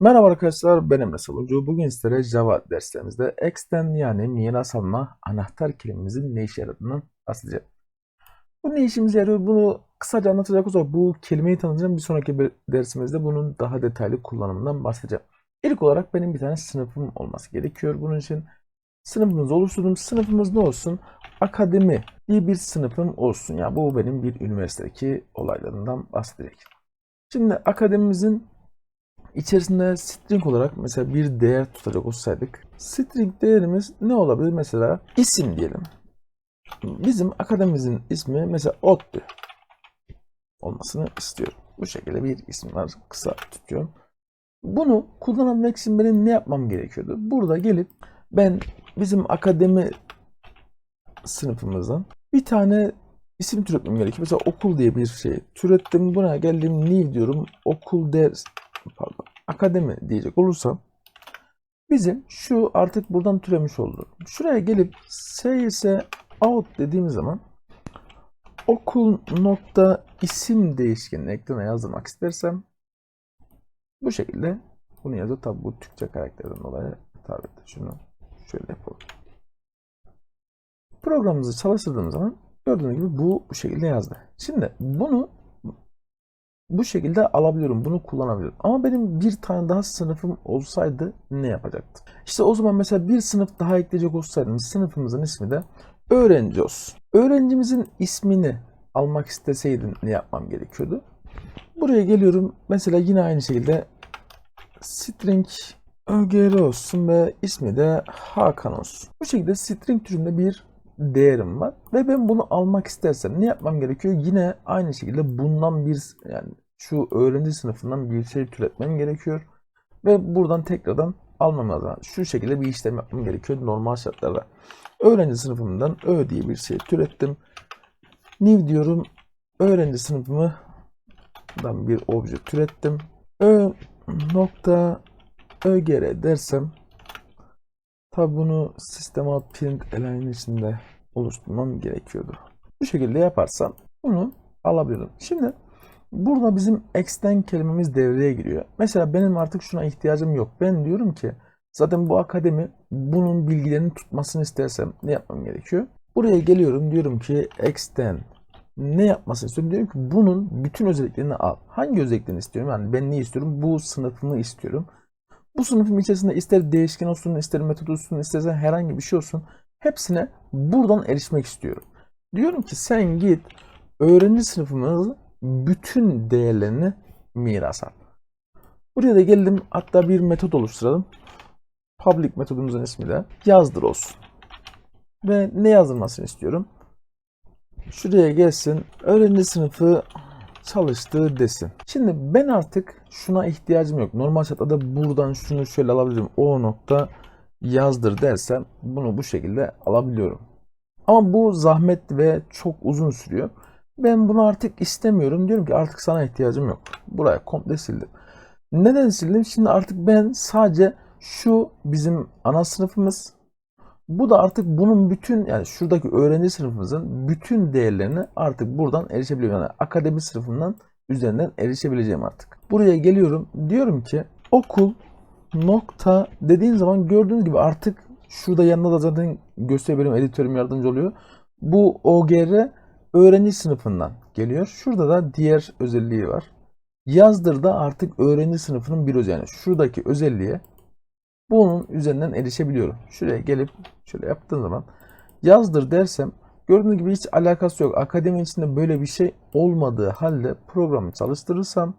Merhaba arkadaşlar, ben Emre Saloncu. Bugün sizlere Java derslerimizde extend yani miras alma anahtar kelimemizin ne işe yaradığını bahsedeceğim. Bu ne işimize yarıyor? Bunu kısaca anlatacak olursak bu kelimeyi tanıtacağım. Bir sonraki bir dersimizde bunun daha detaylı kullanımından bahsedeceğim. İlk olarak benim bir tane sınıfım olması gerekiyor. Bunun için sınıfımızı oluşturdum. Sınıfımız ne olsun? Akademi diye bir sınıfım olsun. Ya bu benim bir üniversitedeki olaylarından bahsedecek. Şimdi akademimizin İçerisinde string olarak mesela bir değer tutacak olsaydık string değerimiz ne olabilir? Mesela isim diyelim. Bizim akademimizin ismi mesela ODTÜ olmasını istiyorum. Bu şekilde bir isim var. Kısa tutuyorum. Bunu kullanabilmek için benim ne yapmam gerekiyordu? Burada gelip ben bizim akademi sınıfımızdan bir tane isim türetmem gerekiyor. Mesela okul diye bir şey türettim. Buna geldim new diyorum. Okul ders pardon akademi diyecek olursam bizim şu artık buradan türemiş oldu. Şuraya gelip cs out dediğimiz zaman okul nokta isim değişkenini ekrana yazdırmak istersem bu şekilde bunu yazıyor. Tabi bu Türkçe karakterden dolayı tabi şunu şöyle yapalım. Programımızı çalıştırdığımız zaman gördüğünüz gibi bu bu şekilde yazdı. Şimdi bunu bu şekilde alabiliyorum. Bunu kullanabiliyorum. Ama benim bir tane daha sınıfım olsaydı ne yapacaktım? İşte o zaman mesela bir sınıf daha ekleyecek olsaydım sınıfımızın ismi de öğrenci olsun. Öğrencimizin ismini almak isteseydim ne yapmam gerekiyordu? Buraya geliyorum. Mesela yine aynı şekilde string ögr olsun ve ismi de Hakan olsun. Bu şekilde string türünde bir değerim var ve ben bunu almak istersem ne yapmam gerekiyor? Yine aynı şekilde bundan bir yani şu öğrenci sınıfından bir şey türetmem gerekiyor ve buradan tekrardan almam lazım. Şu şekilde bir işlem yapmam gerekiyor normal şartlarda. Öğrenci sınıfımdan ö diye bir şey türettim. New diyorum. Öğrenci sınıfımdan bir obje türettim. Ö nokta ögr dersem Tabi bunu sistem out print align içinde oluşturmam gerekiyordu. Bu şekilde yaparsam bunu alabilirim. Şimdi burada bizim extend kelimemiz devreye giriyor. Mesela benim artık şuna ihtiyacım yok. Ben diyorum ki zaten bu akademi bunun bilgilerini tutmasını istersem ne yapmam gerekiyor? Buraya geliyorum diyorum ki extend ne yapmasını istiyorum? Diyorum ki bunun bütün özelliklerini al. Hangi özelliklerini istiyorum? Yani ben ne istiyorum? Bu sınıfımı istiyorum. Bu sınıfın içerisinde ister değişken olsun, ister metot olsun, istersen herhangi bir şey olsun. Hepsine buradan erişmek istiyorum. Diyorum ki sen git öğrenci sınıfımızın bütün değerlerini miras al. Buraya da geldim hatta bir metot oluşturalım. Public metodumuzun ismi de yazdır olsun. Ve ne yazdırmasını istiyorum? Şuraya gelsin öğrenci sınıfı çalıştı desin. Şimdi ben artık şuna ihtiyacım yok. Normal şartlarda buradan şunu şöyle alabilirim. O nokta yazdır dersem bunu bu şekilde alabiliyorum. Ama bu zahmet ve çok uzun sürüyor. Ben bunu artık istemiyorum. Diyorum ki artık sana ihtiyacım yok. Buraya komple sildim. Neden sildim? Şimdi artık ben sadece şu bizim ana sınıfımız bu da artık bunun bütün yani şuradaki öğrenci sınıfımızın bütün değerlerini artık buradan erişebiliyorum. Yani akademi sınıfından üzerinden erişebileceğim artık. Buraya geliyorum. Diyorum ki okul nokta dediğin zaman gördüğünüz gibi artık şurada yanında da zaten gösterebilirim editörüm yardımcı oluyor. Bu OGR öğrenci sınıfından geliyor. Şurada da diğer özelliği var. Yazdır da artık öğrenci sınıfının bir özelliği. Yani şuradaki özelliğe bunun üzerinden erişebiliyorum. Şuraya gelip şöyle yaptığım zaman yazdır dersem gördüğünüz gibi hiç alakası yok. Akademi içinde böyle bir şey olmadığı halde programı çalıştırırsam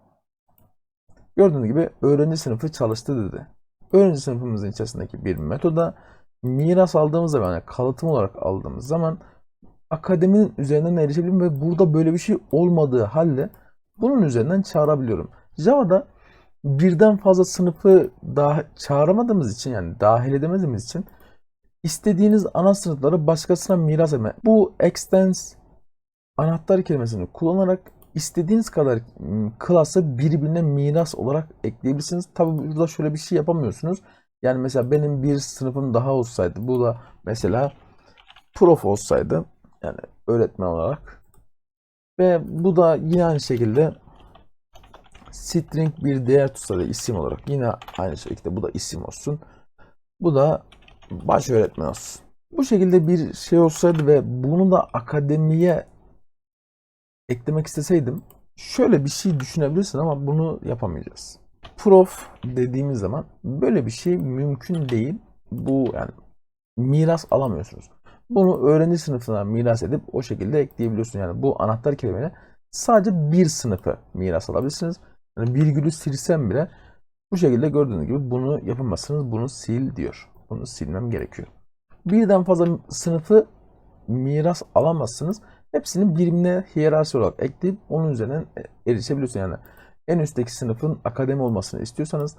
gördüğünüz gibi öğrenci sınıfı çalıştı dedi. Öğrenci sınıfımızın içerisindeki bir metoda miras aldığımız zaman yani kalıtım olarak aldığımız zaman akademinin üzerinden erişebilirim ve burada böyle bir şey olmadığı halde bunun üzerinden çağırabiliyorum. Java'da birden fazla sınıfı daha çağıramadığımız için yani dahil edemediğimiz için istediğiniz ana sınıfları başkasına miras etme. Bu extends anahtar kelimesini kullanarak istediğiniz kadar klası birbirine miras olarak ekleyebilirsiniz. Tabi burada şöyle bir şey yapamıyorsunuz. Yani mesela benim bir sınıfım daha olsaydı bu da mesela prof olsaydı yani öğretmen olarak ve bu da yine aynı şekilde string bir değer tutsa da isim olarak yine aynı şekilde bu da isim olsun. Bu da baş öğretmen olsun. Bu şekilde bir şey olsaydı ve bunu da akademiye eklemek isteseydim şöyle bir şey düşünebilirsin ama bunu yapamayacağız. Prof dediğimiz zaman böyle bir şey mümkün değil. Bu yani miras alamıyorsunuz. Bunu öğrenci sınıfına miras edip o şekilde ekleyebiliyorsun. Yani bu anahtar kelimeyle sadece bir sınıfı miras alabilirsiniz. Yani virgülü silsem bile bu şekilde gördüğünüz gibi bunu yapamazsınız. Bunu sil diyor. Bunu silmem gerekiyor. Birden fazla sınıfı miras alamazsınız. Hepsini birbirine hiyerarşi olarak ekleyip onun üzerinden erişebiliyorsun. Yani en üstteki sınıfın akademi olmasını istiyorsanız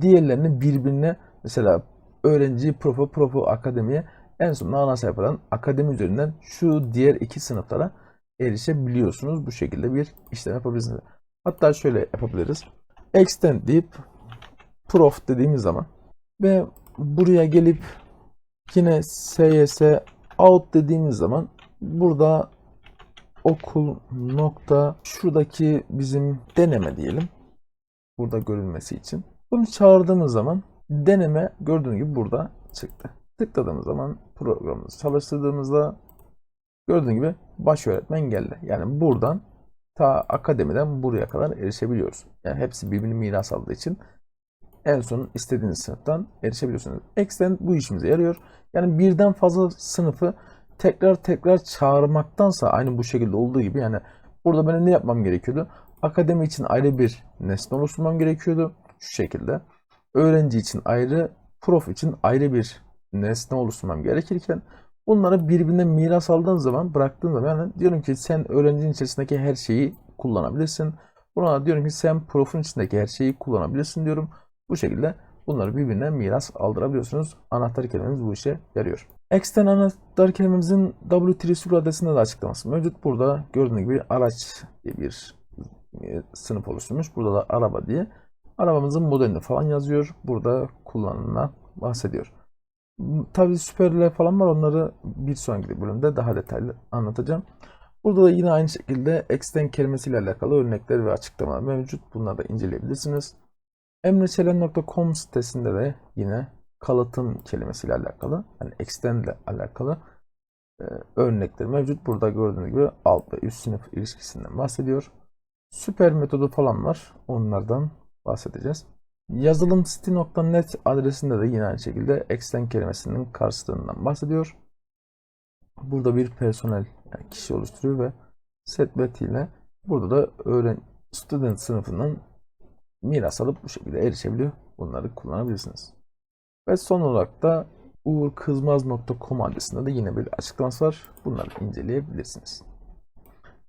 diğerlerini birbirine mesela öğrenci profu profu akademiye en sonunda ana sayfadan akademi üzerinden şu diğer iki sınıflara erişebiliyorsunuz. Bu şekilde bir işlem yapabilirsiniz. Hatta şöyle yapabiliriz. Extend deyip prof dediğimiz zaman ve buraya gelip yine ss out dediğimiz zaman burada okul nokta şuradaki bizim deneme diyelim. Burada görülmesi için. Bunu çağırdığımız zaman deneme gördüğünüz gibi burada çıktı. Tıkladığımız zaman programımızı çalıştırdığımızda gördüğünüz gibi baş öğretmen geldi. Yani buradan ta akademiden buraya kadar erişebiliyoruz. Yani hepsi birbirini miras aldığı için en son istediğiniz sınıftan erişebiliyorsunuz. Extend bu işimize yarıyor. Yani birden fazla sınıfı tekrar tekrar çağırmaktansa aynı bu şekilde olduğu gibi yani burada benim ne yapmam gerekiyordu? Akademi için ayrı bir nesne oluşturmam gerekiyordu. Şu şekilde. Öğrenci için ayrı, prof için ayrı bir nesne oluşturmam gerekirken bunları birbirine miras aldığın zaman bıraktığın zaman yani diyorum ki sen öğrencinin içerisindeki her şeyi kullanabilirsin. Buna diyorum ki sen profun içindeki her şeyi kullanabilirsin diyorum. Bu şekilde bunları birbirine miras aldırabiliyorsunuz. Anahtar kelimemiz bu işe yarıyor. Extern anahtar kelimemizin W3 Super adresinde de açıklaması mevcut. Burada gördüğünüz gibi araç diye bir e, sınıf oluşturmuş. Burada da araba diye. Arabamızın modelini falan yazıyor. Burada kullanımına bahsediyor. Tabii süperler falan var. Onları bir sonraki bölümde daha detaylı anlatacağım. Burada da yine aynı şekilde extend kelimesiyle alakalı örnekler ve açıklamalar mevcut. Bunları da inceleyebilirsiniz. emreçelen.com sitesinde de yine kalıtım kelimesiyle alakalı, yani extend ile alakalı e, örnekler mevcut. Burada gördüğünüz gibi alt ve üst sınıf ilişkisinden bahsediyor. Süper metodu falan var. Onlardan bahsedeceğiz. Yazılımsiti.net adresinde de yine aynı şekilde extend kelimesinin karşılığından bahsediyor. Burada bir personel yani kişi oluşturuyor ve setbet ile burada da öğren student sınıfından miras alıp bu şekilde erişebiliyor. Bunları kullanabilirsiniz. Ve son olarak da uğurkızmaz.com adresinde de yine bir açıklaması var. Bunları inceleyebilirsiniz.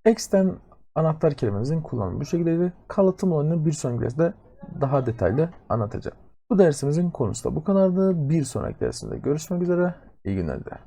Extend anahtar kelimemizin kullanımı bu şekildeydi. Kalıtım olayını bir sonraki derste daha detaylı anlatacağım. Bu dersimizin konusu da bu kadardı. Bir sonraki dersimizde görüşmek üzere. İyi günler dilerim.